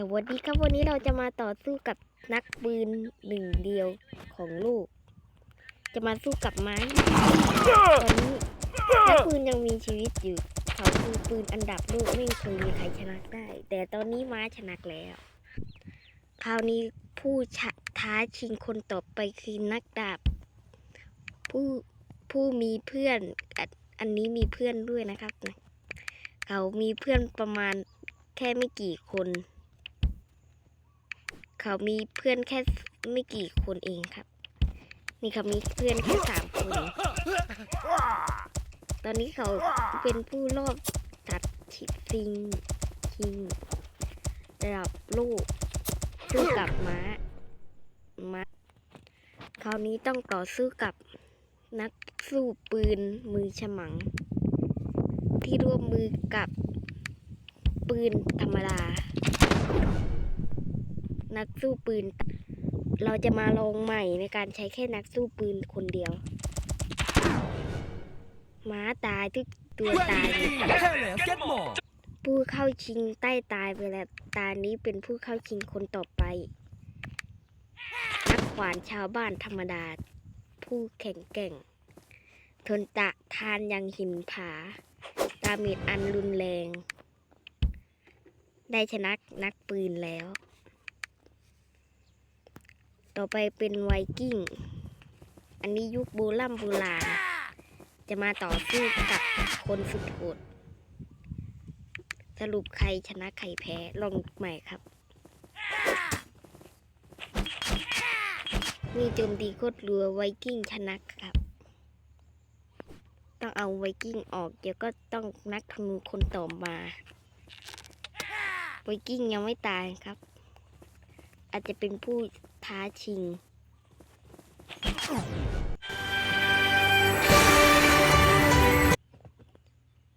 สวัสดีครับวันนี้เราจะมาต่อสู้กับนักปืนหนึ่งเดียวของโลกจะมาสู้กับไม้ตอนนี้นักปืนยังมีชีวิตอยู่เขาคือปืนอันดับโลกไม่เคยมีใครชนะได้ แต่ตอนนี้ม้าชนะแล้ว คราวนี้ผู้ชท้าชิงคนต่อไปคือนักดาบ ผู้ผู้มีเพื่อนอันอันนี้มีเพื่อนด้วยนะครับนะเขามีเพื่อนประมาณแค่ไม่กี่คน เขามีเพื่อนแค่ไม่กี่คนเองครับ นี่เขามีเพื่อนแค่สามคน ตอนนี้เขาเป็นผู้รอบตัดชิดซิงคิงระดับโลกสู้กับม้าม้าคราวนี้ต้องต่อสู้กับนักสู้ปืนมือฉมัง ที่ร่วมมือกับปืนธรรมดา นักสู้ปืน เราจะมาลองใหม่ในการใช้แค่นักสู้ปืนคนเดียวม้าตายทุกตัวตายผู้เข้าชิงใต้ตายไปแล้วตานี้เป็นผู้เข้าชิงคนต่อไป นักขวานชาวบ้านธรรมดา ผู้แข็งแกร่ง ทนตะทานยังหินผาตาเมดอันรุนแรง ได้ชนะนักปืนแล้ว ต่อไปเป็นไวกิ้ง อันนี้ยุคโบราณโบราณ จะมาต่อสู้กับคนสุดโหด สรุปใครชนะใครแพ้ ลองใหม่ครับ มีโจมตีโคตรรัวไวกิ้งชนะครับ ต้องเอาไวกิ้งออก เดี๋ยวก็ต้องนักธนูคนต่อมาไวกิ้งยังไม่ตายครับ อาจจะเป็นผู้ ท้าชิง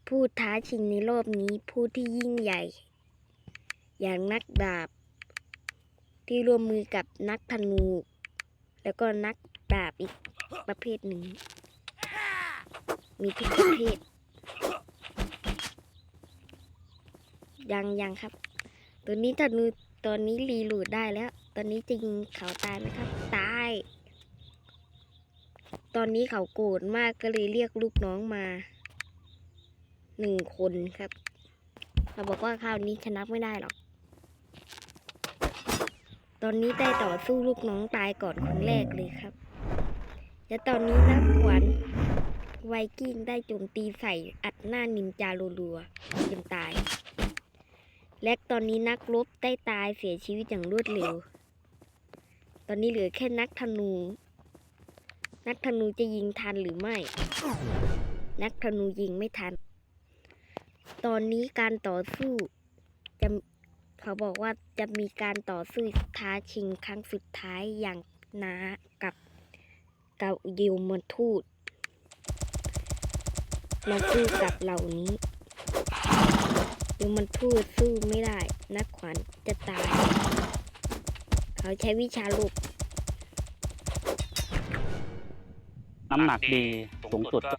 ผู้ท้าชิงในรอบนี้ผู้ที่ยิ่งใหญ่ อย่างนักดาบ ที่ร่วมมือกับนักธนู แล้วก็นักดาบอีกประเภทหนึ่ง มีทุกประเภทยังยังครับ ตัวนี้ธนูตอนนี้รีโหลูดได้แล้ว ตอนนี้จะยิงเขาตายไหมครับ ตาย ตอนนี้เขาโกรธมากก็เลยเรียกลูกน้องมาหนึ่งคนครับ เราบอกว่าคราวนี้ชนะไม่ได้หรอก ตอนนี้ได้ต่อสู้ลูกน้องตายก่อนคนแรกเลยครับและตอนนี้นักขวัญไวกิ้งได้โจมตีใส่อัดหน้านินจารัวๆจนตาย และตอนนี้นักรบได้ตายเสียชีวิตอย่างรวดเร็ว อนนี้เหลือแค่นักธนู นักธนูจะยิงทันหรือไม่ นักธนูยิงไม่ทัน ตอนนี้การต่อสู้จะเขาบอกว่าจะมีการต่อสู้ท้าชิงครั้งสุดท้ายอย่างนากับเกายิวมนทูตมาสู้กับเหล่านี้ยิวมันทูตสู้ไม่ได้ นักขวัญจะตาย เขาใช้วิชาลูก น้ำหนักดีสูงสุดก็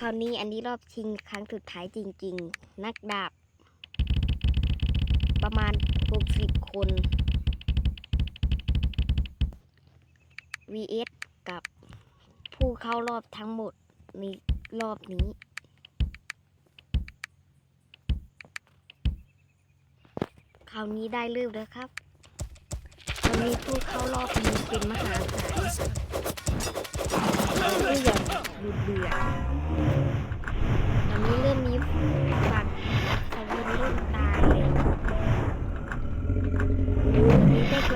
คราวนี้อันนี้รอบชิงครั้งสุดท้ายจริง ๆ นักดาบ ประมาณ 60 คน vs กับผู้เข้ารอบทั้งหมดในรอบนี้ ราวนี้ได้เริ่มแล้วครับตอนนี้ผู้เข้ารอบนี้เป็นมหาศาลก็อย่างดุเดือดตอนนี้เริ่มมีฝั่งสวินเริ่มตายแล้วตอนนี้ก็จะ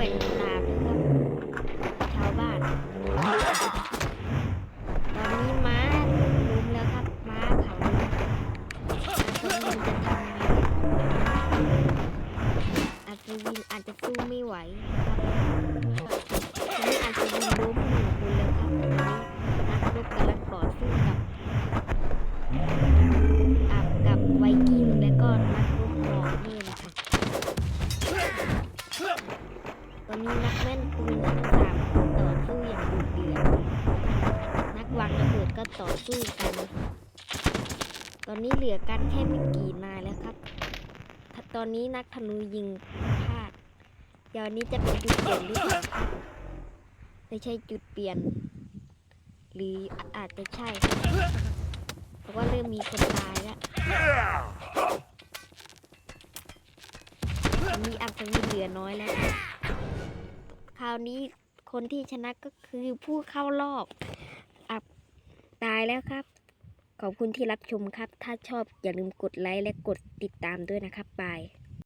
แม่นปืนทั้งสามคนต่อสู้อย่างดุเดือดนักวางระเบิดก็ต่อสู้กัน ตอนนี้เหลือกันแค่ไม่กี่นายแล้วครับ ตอนนี้นักธนูยิงพลาดเดี๋ยวนี้จะเป็นจุดเปลี่ยนหรือเปล่าไม่ใช่จุดเปลี่ยน หรืออาจจะใช่เพราะว่าเริ่มมีคนตายแล้วตอนนี้อัศวินเหลือน้อยแล้ว ราวนี้คนที่ชนะก็คือผู้เข้ารอบอับตายแล้วครับ ขอบคุณที่รับชมครับ ถ้าชอบอย่าลืมกดไลค์และกดติดตามด้วยนะครับบาย